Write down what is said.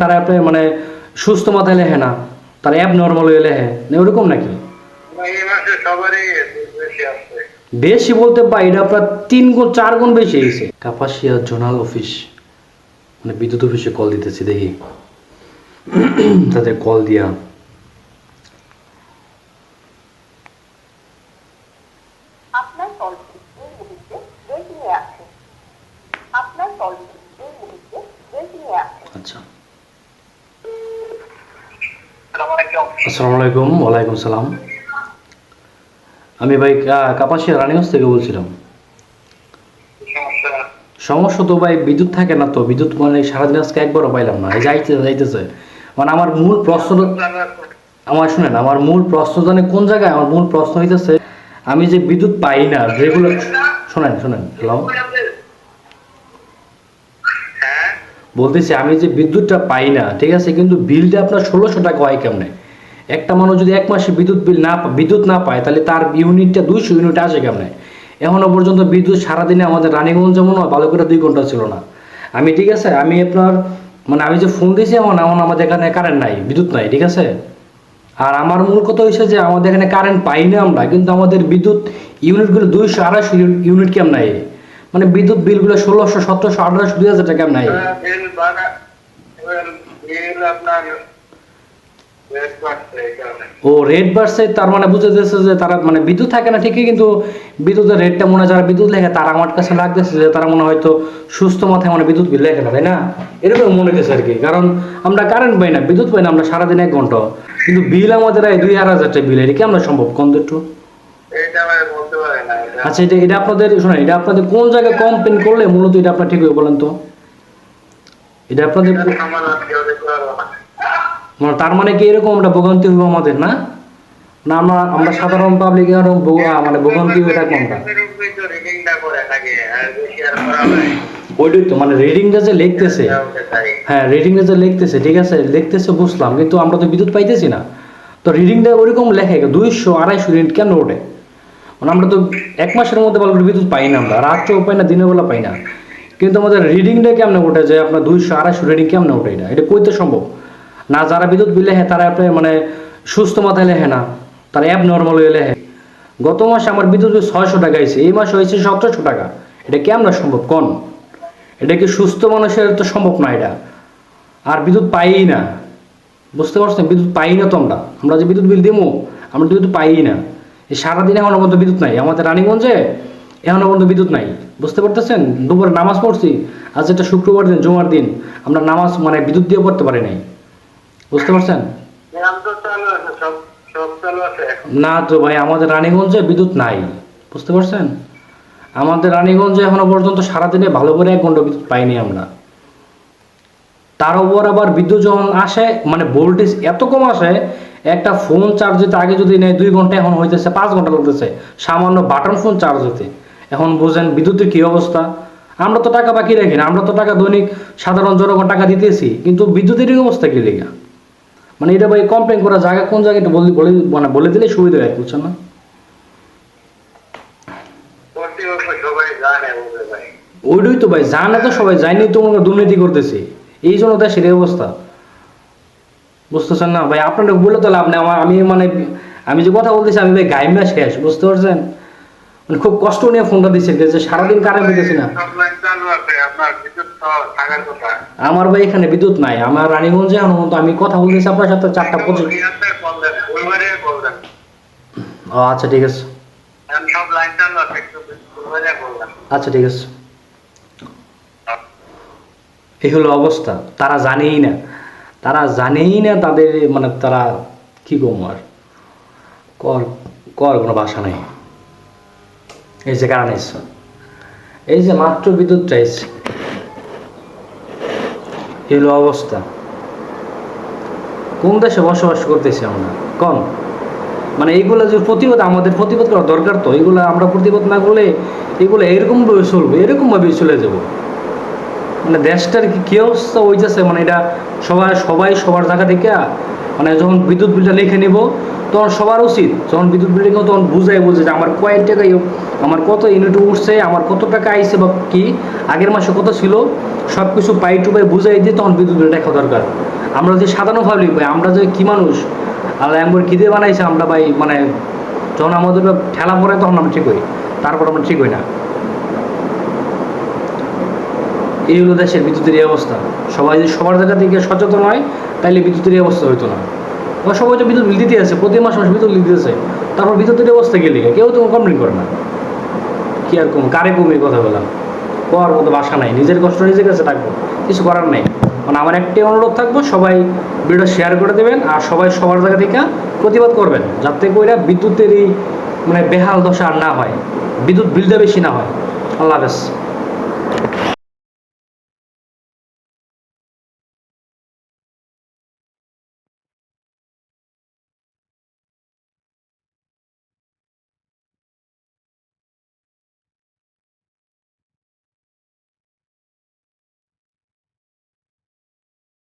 তারা আপনি মানে সুস্থ মাথায় লেখে না তারা অ্যাব নর্মাল হয়ে লেখে। না ওরকম নাকি? বেশি বলতে বা এটা আপনার তিন গুণ চার গুণ বেশি হয়েছে কাপাসিয়া জোনাল অফিস মানে বিদ্যুৎ অফিসে কল দিতেছি দেখি। তাদের কল দিয়া। আপনার কলটি এই মুহূর্তে ওয়েটিং এ আছে আপনার কলটি এই মুহূর্তে ওয়েটিং এ আছে আচ্ছা আসসালামাইকুম আসসালামু ওয়ালাইকুম সালাম। আমি ভাই কাপাসিয়া রানীগঞ্জ থেকে বলছিলাম। সমস্যা তো ভাই বিদ্যুৎ থাকে না তো, বিদ্যুৎ মানে সারাদিন আজকে একবারও পাইলাম না যাইতে যাইতেছে। মানে আমার মূল প্রশ্ন আমার শুনেন, আমার মূল প্রশ্ন জানে কোন জায়গায়? আমার মূল প্রশ্ন হইতেছে, আমি যে বিদ্যুৎ পাই না রেগুলার শোনেন শোনেন হ্যালো হ্যাঁ বলতেছি, আমি যে বিদ্যুৎটা পাই না, ঠিক আছে, কিন্তু বিলটা আপনার ষোলোশো টাকা হয় কেমনে? একটা মানুষ যদি এক মাসে বিদ্যুৎ বিল না বিদ্যুৎ না পায়, তাহলে তার ইউনিটটা দুইশো ইউনিট আসে কেমনে? এখনও পর্যন্ত বিদ্যুৎ সারাদিনে আমাদের রানীগঞ্জ যেমন ভালো করে দুই ঘণ্টা ছিল না। আমি, ঠিক আছে, আমি আপনার মানে আমি যে ফোন দিয়েছি এমন এমন আমাদের এখানে কারেন্ট নাই, বিদ্যুৎ নাই, ঠিক আছে? আর আমার মূল কথা হয়েছে যে আমাদের এখানে কারেন্ট পাই না আমরা, কিন্তু আমাদের বিদ্যুৎ ইউনিটগুলো দুইশো আড়াইশো ইউনিট কেমন? নাই মানে বিদ্যুৎ বিলগুলো ষোলোশো সতেরোশো আঠারোশো দুই হাজার টাকা নাই? ও রেট বাড়ছে তার মানে বুঝে যাচ্ছে যে তারা মানে বিদ্যুৎ থাকে না ঠিকই কিন্তু বিদ্যুতের রেটটা মনে যারা বিদ্যুৎ লেখে তারা আমার কাছে লাগতেছে যে তারা মনে হয়তো সুস্থ মাথায় মানে বিদ্যুৎ বিল লেখে না তাই না? এরকম মনে হচ্ছে আর কি কারণ আমরা কারেন্ট পাই না বিদ্যুৎ পাই না আমরা সারাদিন এক ঘণ্টা। কিন্তু বিল আমাদের এই দুই আড়াই হাজার টাকা বিল এটা কেমন সম্ভব? কম একটু আচ্ছা এটা এটা আপনাদের শোনেন এটা আপনাদের কোন জায়গায় কমপ্লেন করলে মূলত এটা আপনার ঠিক হবে বলেন তো? এটা আপনাদের মানে তার মানে কি এরকম একটা ভোগান্তি হইব আমাদের না? না আমরা আমরা সাধারণ পাবলিক এরকম মানে ভোগান্তি হয়ে থাকব আমরা। ওইটাই তো মানে রিডিংটা যে লিখতেছে। হ্যাঁ রিডিংটা যে লিখতেছে ঠিক আছে? লিখতেছে বুঝলাম। কিন্তু আমরা তো বিদ্যুৎ পাইতেছি না। তো রিডিংটা ওইরকম লেখে দুইশো আড়াইশো ইউনিট কেন ওঠে? মানে আমরা তো এক মাসের মধ্যে ভালো বিদ্যুৎ পাই না আমরা, রাত্রেও পাই না দিনের বেলা পাই না। কিন্তু আমাদের রিডিংটা কেমন ওঠে যে আপনার দুইশো, আড়াইশো রিডিং কেমন ওঠে এটা এটা কইতে সম্ভব? না, যারা বিদ্যুৎ বিল লেখে, তারা আপনার মানে সুস্থ মাথায় লেখে না। তারা অ্যাব নর্মাল হয়ে লেখে। গত মাসে আমার বিদ্যুৎ বিল ছয়শো টাকা হয়েছে, এই মাসে হয়েছে সতেরোশো টাকা। এটা কেমন সম্ভব? কোন? এটা কি সুস্থ মানুষের তো সম্ভব না এটা? আর বিদ্যুৎ পাই না। বুঝতে পারছেন? বিদ্যুৎ পাই না তো আমরা। আমরা যে বিদ্যুৎ বিল দিমু, আমরা বিদ্যুৎ পাই না। এই সারাদিন এখনও পর্যন্ত বিদ্যুৎ নাই। আমাদের রানীগঞ্জে এখনও পর্যন্ত বিদ্যুৎ নাই। বুঝতে পারতেছেন? দুপুরে নামাজ পড়ছি। আজ এটা শুক্রবার দিন, জুমার দিন, আমরা নামাজ মানে বিদ্যুৎ দিয়ে পড়তে পারি নাই। বুঝতে পারছেন? না তো ভাই, আমাদের রানীগঞ্জে বিদ্যুৎ নাই। বুঝতে পারছেন? আমাদের রানীগঞ্জে এখনও পর্যন্ত সারাদিনে ভালো করে এক ঘণ্টা বিদ্যুৎ পাইনি আমরা। তার উপর আবার বিদ্যুৎ যখন আসে মানে ভোল্টেজ এত কম আসে একটা ফোন চার্জ দিতে আগে যদি নেয়, দুই ঘণ্টা এখন হইতেছে, পাঁচ ঘণ্টা লাগতেছে সামান্য বাটন ফোন চার্জ হতে এখন বুঝেন বিদ্যুতের কি অবস্থা? আমরা তো টাকা বাকি রাখি না, আমরা তো টাকা দৈনিক সাধারণ জনগণ টাকা দিতেছি, কিন্তু বিদ্যুতের অবস্থা কি লেগা? মানে এটা ভাই কমপ্লেন করা জায়গা কোন জায়গায় একটু বলে মানে বলে দিলে সুবিধা হয়, বুঝছেন না? ওইটাই তো ভাই, জানে তো সবাই যায়নি তো দুর্নীতি করতেছে। এই জন্য দেশের অবস্থা। বুঝতেছেন না? ভাই আপনারা বলে তো লাভ নেই। আমি মানে আমি যে কথা বলতেছি, আমি ভাই গাইমা শেষ, বুঝতে পারছেন? মানে খুব কষ্ট নিয়ে ফোনটা দিচ্ছেন যে সারাদিন কারেন্ট পেতেছি না। আমার ভাই এখানে বিদ্যুৎ নাই। আমার রানীগঞ্জে এখন আমি কথা বলতেছি আপনার সাথে চারটা পঁচিশ ও আচ্ছা ঠিক আছে। আচ্ছা ঠিক আছে। এই হলো অবস্থা। তারা জানেই না। তারা জানেই না তাদের মানে তারা কি কম আর কর কোনো ভাষা নেই। এই যে কারণ এসছে এই যে মাত্র বিদ্যুৎটা এসছে এই হলো অবস্থা। কোন দেশে বসবাস করতেছি আমরা? কম মানে এইগুলো যে প্রতিবাদ, আমাদের প্রতিবাদ করা দরকার তো। এইগুলো আমরা প্রতিবাদ না করলে এগুলো এরকমভাবে চলবে, এরকমভাবেই চলে যাব। মানে দেশটার কি অবস্থা হইতেছে মানে এটা সবাই সবাই সবার জায়গা থেকে মানে যখন বিদ্যুৎ বিলটা লিখে নিব, তখন সবার উচিত। যখন বিদ্যুৎ বিল লিখে তখন বুঝাই বুঝে যে আমার কয় টাকা আমার কত ইউনিট উঠছে, আমার কত টাকা আইছে বা কি, আগের মাসে কত ছিল সব কিছু পাই টু পাই বুঝাই দিয়ে তখন বিদ্যুৎ বিল দেখা দরকার। আমরা যে সাধারণভাবে ভাই আমরা যে কি মানুষ আল্লাহ এমন কী দিয়ে বানাইছে আমরা ভাই মানে যখন আমাদের ঠেলা পড়ে তখন আমরা ঠিক হই, তারপর আমরা ঠিক হই না। এই হলো দেশের বিদ্যুতের এই অবস্থা। সবাই যদি সবার জায়গা থেকে সচেতন হয় তাহলে বিদ্যুতের এই অবস্থা হইতো না। এবার সবাই তো বিদ্যুৎ বিল দিতে আছে, প্রতি মাসে মাসে বিদ্যুৎ বিল দিতেছে তারপর বিদ্যুতের অবস্থা গেলে কেউ তো কমপ্লেন করে না। কি আর কম কারে কমে কথা বললাম। কোয়ার মতো বাসা নাই। নিজের কষ্ট নিজের কাছে থাকব। কিছু করার নেই। মানে আমার একটাই অনুরোধ থাকব, সবাই ভিডিও শেয়ার করে দেবেন আর সবাই সবার জায়গা থেকে প্রতিবাদ করবেন, যাতে করে বিদ্যুতের এই মানে বেহাল দশা আর না হয়। বিদ্যুৎ বিলটা বেশি না হয়। আল্লাহ হাফেজ।